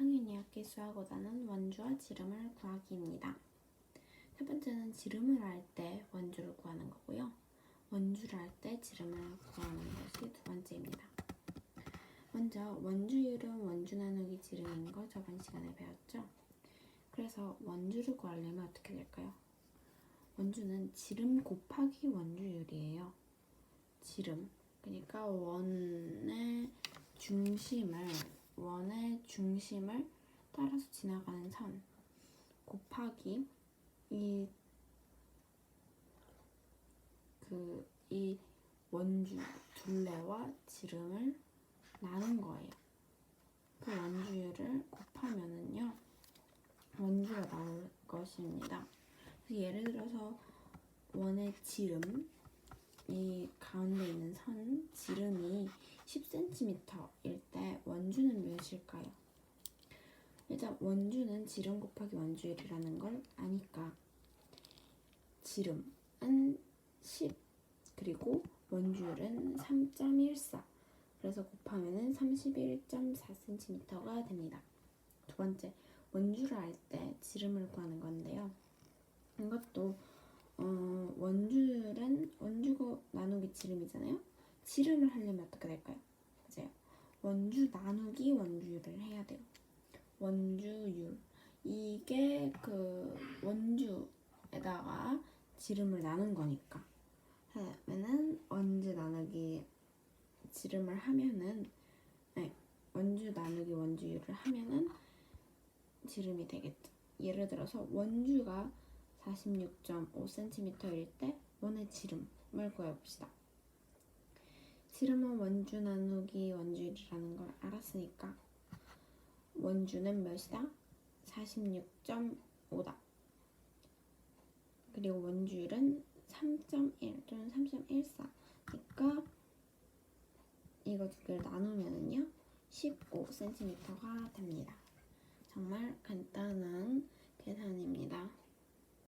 당연히 약기수하고자는 원주와 지름을 구하기입니다. 첫 번째는 지름을 할때 원주를 구하는 거고요. 원주를 할때 지름을 구하는 것이 두 번째입니다. 먼저 원주율은 원주 나누기 지름인 거 저번 시간에 배웠죠? 그래서 원주를 구하려면 어떻게 될까요? 원주는 지름 곱하기 원주율이에요. 지름. 그러니까 원의 중심을 원의 중심을 따라서 지나가는 선 곱하기 이 그 이 원주 둘레와 지름을 나눈 거예요. 그 원주율을 곱하면은요 원주가 나올 것입니다. 그래서 예를 들어서 원의 지름 이 가운데 있는 선 지름이 10cm일 때 원주는 몇일까요? 일단 원주는 지름 곱하기 원주율이라는 걸 아니까 지름은 10 그리고 원주율은 3.14 그래서 곱하면은 31.4cm가 됩니다. 두 번째 원주를 할때 지름을 구하는 건데요. 이것도 어, 원주율은 원 지름이잖아요. 지름을 하려면 어떻게 될까요? 맞아요. 원주 나누기 원주율을 해야 돼요. 원주율 이게 그 원주에다가 지름을 나눈 거니까 그러면은 원주 나누기 지름을 하면은 네, 원주 나누기 원주율을 하면은 지름이 되겠죠. 예를 들어서 원주가 46.5cm일 때 원의 지름을 구해봅시다. 지름은 원주 나누기 원주율이라는 걸 알았으니까 원주는 몇이다? 46.5다. 그리고 원주율은 3.1 또는 3.14니까 이거 두 개를 나누면은요 15cm가 됩니다. 정말 간단한 계산입니다.